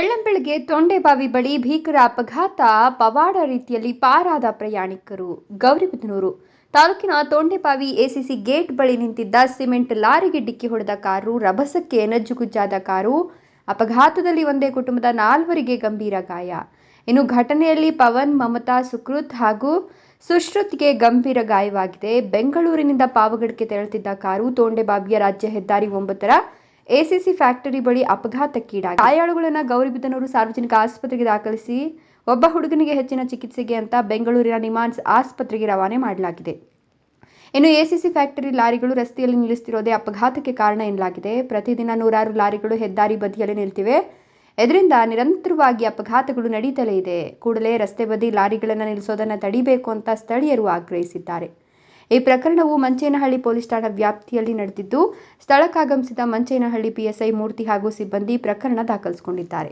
ಬೆಳ್ಳಂಬೆಳಗ್ಗೆ ತೊಂಡೆಬಾವಿ ಬಳಿ ಭೀಕರ ಅಪಘಾತ ಪವಾಡ ರೀತಿಯಲ್ಲಿ ಪಾರಾದ ಪ್ರಯಾಣಿಕರು. ಗೌರಿಬಿದನೂರು ತಾಲೂಕಿನ ತೊಂಡೆಬಾವಿ ಎಸಿಸಿ ಗೇಟ್ ಬಳಿ ನಿಂತಿದ್ದ ಸಿಮೆಂಟ್ ಲಾರಿಗೆ ಡಿಕ್ಕಿ ಹೊಡೆದ ಕಾರು ರಭಸಕ್ಕೆ ನಜ್ಜುಗುಜ್ಜಾದ ಕಾರು. ಅಪಘಾತದಲ್ಲಿ ಒಂದೇ ಕುಟುಂಬದ ನಾಲ್ವರಿಗೆ ಗಂಭೀರ ಗಾಯ. ಇನ್ನು ಘಟನೆಯಲ್ಲಿ ಪವನ್, ಮಮತಾ, ಸುಕೃತ್ ಹಾಗೂ ಸುಶ್ರುತ್ಗೆ ಗಂಭೀರ ಗಾಯವಾಗಿದೆ. ಬೆಂಗಳೂರಿನಿಂದ ಪಾವಗಡಕ್ಕೆ ತೆರಳುತ್ತಿದ್ದ ಕಾರು ತೊಂಡೆಬಾವಿಯ ರಾಜ್ಯ ಹೆದ್ದಾರಿ ಒಂಬತ್ತರ ಎಸಿಸಿ ಫ್ಯಾಕ್ಟರಿ ಬಳಿ ಅಪಘಾತಕ್ಕೀಡಾಗಿ. ಗಾಯಾಳುಗಳನ್ನು ಗೌರಿಬಿದನೂರು ಸಾರ್ವಜನಿಕ ಆಸ್ಪತ್ರೆಗೆ ದಾಖಲಿಸಿ ಒಬ್ಬ ಹುಡುಗನಿಗೆ ಹೆಚ್ಚಿನ ಚಿಕಿತ್ಸೆಗೆ ಅಂತ ಬೆಂಗಳೂರಿನ ನಿಮಾನ್ಸ್ ಆಸ್ಪತ್ರೆಗೆ ರವಾನೆ ಮಾಡಲಾಗಿದೆ. ಇನ್ನು ಎಸಿಸಿ ಫ್ಯಾಕ್ಟರಿ ಲಾರಿಗಳು ರಸ್ತೆಯಲ್ಲಿ ನಿಲ್ಲಿಸುತ್ತಿರೋದೇ ಅಪಘಾತಕ್ಕೆ ಕಾರಣ ಎನ್ನಲಾಗಿದೆ. ಪ್ರತಿದಿನ ನೂರಾರು ಲಾರಿಗಳು ಹೆದ್ದಾರಿ ಬದಿಯಲ್ಲಿ ನಿಲ್ತಿವೆ. ಇದರಿಂದ ನಿರಂತರವಾಗಿ ಅಪಘಾತಗಳು ನಡೀತಲೇ ಇದೆ. ಕೂಡಲೇ ರಸ್ತೆ ಬದಿ ಲಾರಿಗಳನ್ನು ನಿಲ್ಲಿಸೋದನ್ನು ತಡಿಬೇಕು ಅಂತ ಸ್ಥಳೀಯರು ಆಗ್ರಹಿಸಿದ್ದಾರೆ. ಈ ಪ್ರಕರಣವು ಮಂಚೇನಹಳ್ಳಿ ಪೊಲೀಸ್ ಠಾಣಾ ವ್ಯಾಪ್ತಿಯಲ್ಲಿ ನಡೆದಿದ್ದು, ಸ್ಥಳಕ್ಕಾಗಮಿಸಿದ ಮಂಚೇನಹಳ್ಳಿ ಪಿಎಸ್ಐ ಮೂರ್ತಿ ಹಾಗೂ ಸಿಬ್ಬಂದಿ ಪ್ರಕರಣ ದಾಖಲಿಸಿಕೊಂಡಿದ್ದಾರೆ.